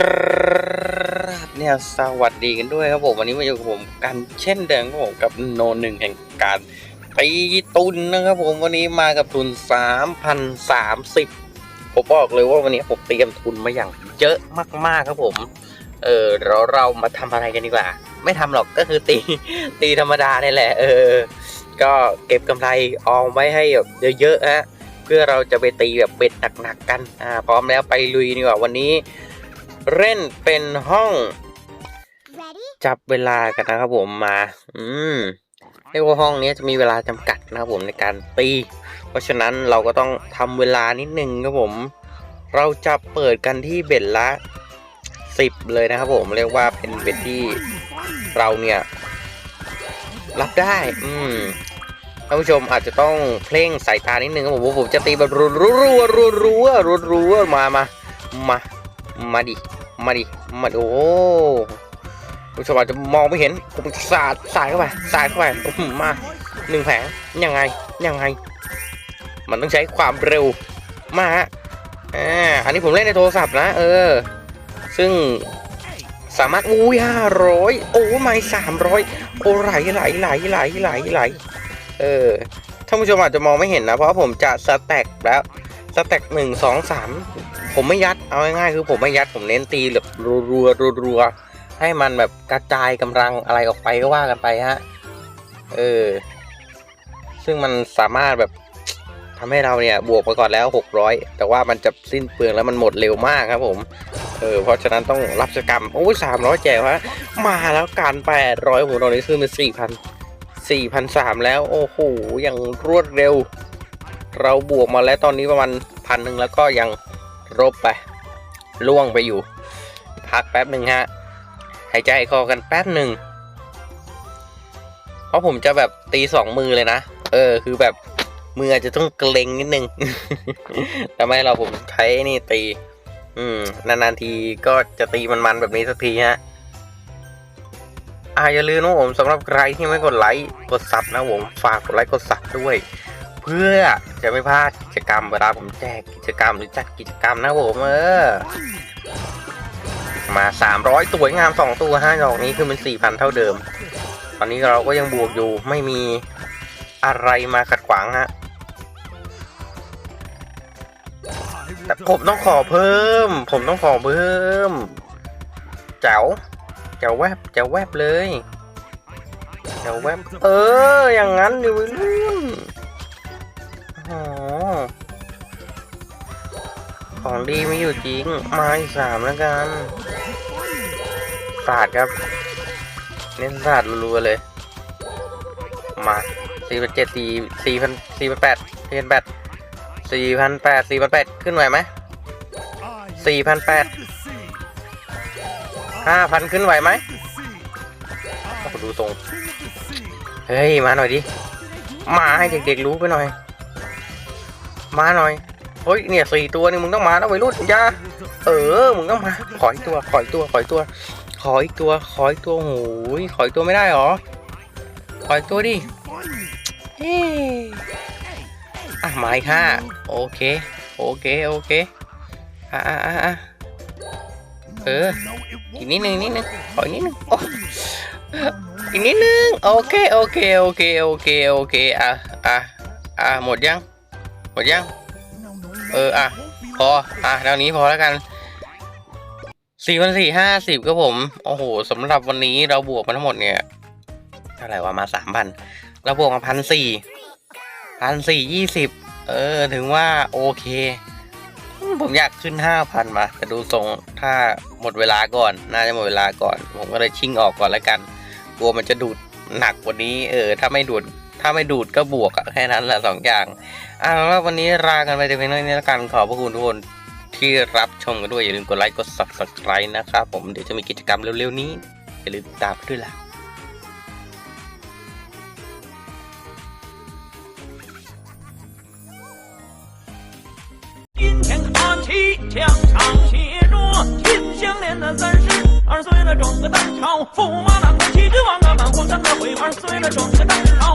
ครับเนี่ยสวัสดีกันด้วยครับผมวันนี้มาอยู่กับผมกันเช่นเดิมครับผมกับโนหนึ่งแห่งการตีตุนนะครับผมวันนี้มากับทุน3,030ผมบอกเลยว่าวันนี้ผมเตรียมทุนมาอย่างเยอะมากๆครับผม เออเราเรามาทำอะไรกันดีกว่า ไม่ทำหรอกก็คือตีตีธรรมดานี่แหละ เออ ก็เก็บกำไรออมไว้ให้แบบเยอะๆฮะเพื่อเราจะไปตีแบบเบ็ดหนักๆกันอ่าพร้อมแล้วไปลุยดีกว่าวันนี้ เล่นเป็นห้อง Ready? จับเวลากันนะครับผมมา อืมเรียกว่าห้องนี้จะมีเวลาจำกัดนะครับผมในการตี เพราะฉะนั้นเราก็ต้องทำเวลานิดนึงครับผม เราจะเปิดกันที่เบ็ดละสิบเลยนะครับผมเรียกว่าเป็นเบ็ดที่เราเนี่ย รับได้ อืมท่านผู้ชมอาจจะต้องเพ่งสายตานิดนึงครับผมว่าผมจะตีแบบรัวรัวรัวรัวรัวรัวรัวมามามา มาดิ มาดิ มาดิโอ้โหผู้ชมอาจจะมองไม่เห็นผมสาดสาดเข้าไปสาดเข้าไปมาหนึ่งแผงยังไง ยังไง มันต้องใช้ความเร็ว มาฮะอ่าอันนี้ผมเล่นในโทรศัพท์นะ เออ ซึ่งสามารถอุ้ยห้าร้อยโอ้ไม่สามร้อยโอ้ไหลไหลไหลไหลไหลไหลเออท่านผู้ชมอาจจะมองไม่เห็นนะ เพราะผมจะสแต็กแล้ว สแต็กหนึ่งสองสามผมไม่ยัดเอาง่ายๆคือผมไม่ยัดผมเน้นตีแบบรัวๆรัวๆให้มันแบบกระจายกำลังอะไรออกไปก็ว่ากันไปฮะเออ ซึ่งมันสามารถแบบทำให้เราเนี่ยบวกไปก่อนแล้ว 600 แต่ว่ามันจะสิ้นเปลืองแล้วมันหมดเร็วมากครับผมเออเพราะฉะนั้นต้องรับสกรรมโอ้ยสามร้อยแจกฮะมาแล้วการแปดร้อยผมตอนนี้ขึ้นเป็นสี่พันสี่พันสามแล้ว โอ้โหอย่างรวดเร็ว เราบวกมาแล้วตอนนี้ประมาณพันหนึ่งแล้วก็ยังรบไปล่วงไปอยู่ พักแป๊บหนึ่งฮะ หายใจคอกันแป๊บหนึ่งเพราะผมจะแบบตีสองมือเลยนะ เออ คือแบบมืออาจจะต้องเกรงนิดนึงทำไมเราผมใช้นี่ตี อืม นานๆทีก็จะตีมันๆแบบนี้สักทีฮะอ่าอย่าลืมนะผมสำหรับใครที่ไม่กดไลค์กดซับนะผมฝากกดไลค์กดซับด้วย เพื่อจะไม่พลาดกิจกรรมเวลาผมแจกกิจกรรมหรือจัดกิจกรรมนะผมเออมา 300 ตัว งาม 2 ตัวฮะดอกนี้คือเป็น4,000 เท่าเดิม ตอนนี้เราก็ยังบวกอยู่ไม่มีอะไรมาขัดขวางฮะ แต่ผมต้องขอเพิ่ม ผมต้องขอเพิ่ม เจ๋วเจ๋วแวบเจ๋วแวบเลยเจ๋วแวบ เออ อย่างนั้นดิวัยรุ่น อของดีไม่อยู่จริง มาอีกสามแล้วกัน ศาสตร์ครับ เน้นศาสตร์รัวๆเลย มาสี่พันเจ็ดสี่สี่พันสี่พันแปดสี่พันแปดสี่พันแปดสี่พันแปดขึ้นไหวไหมสี่พันแปดห้าพันขึ้นไหวไหมดูทรง เฮ้ย มาหน่อยดิ มาให้เด็กๆรู้ไปหน่อย มาหน่อยเฮ้ยเนี่ยสี่ตัวนี่มึงต้องมานะวัยรุ่นย่าเออมึงต้องมาขออีกตัวขออีกตัวขออีกตัว ขออีกตัวขออีกตัวโอ้ยขออีกตัวไม่ได้หรอขออีกตัวดิเอ๊ะอะมาอีกห้าโอเคโอเคโอเคอะอะอะอะเอออีกนิดนึงนิดนึงขออีกนิดนึงโอ้อีกนิดนึงโอเคโอเคโอเคโอเคโอเคอะอะอะหมดยัง หมดยังเอออะพออะเท่านี้พอแล้วกันสี่พันสี่ห้าสิบครับผม โอ้โหสำหรับวันนี้เราบวกมาทั้งหมดเนี่ยเท่าไหร่วะมาสามพันเราบวกมาพันสี่พันสี่ยี่สิบเออ ถึงว่าโอเค ผมอยากขึ้นห้าพันมา แต่ดูทรงถ้าหมดเวลาก่อน น่าจะหมดเวลาก่อน ผมก็เลยชิ่งออกก่อนแล้วกัน กลัวมันจะดูดหนักกว่านี้ เออ ถ้าไม่ดูด ถ้าไม่ดูดก็บวกอะแค่นั้นแหละสองอย่าง อ่าแล้ววันนี้ลากันไปแต่เพียงเท่านี้แล้วกัน ขอบพระคุณทุกคนที่รับชมกันด้วย อย่าลืมกดไลค์ กด subscribe นะครับผม เดี๋ยวจะมีกิจกรรมเร็วๆนี้ อย่าลืมติดตามด้วยล่ะ 金钱看齐，墙上写着“金项链的三十二岁了，装个蛋炒，驸马郎的七十万个满皇上的徽二岁了，装个蛋炒。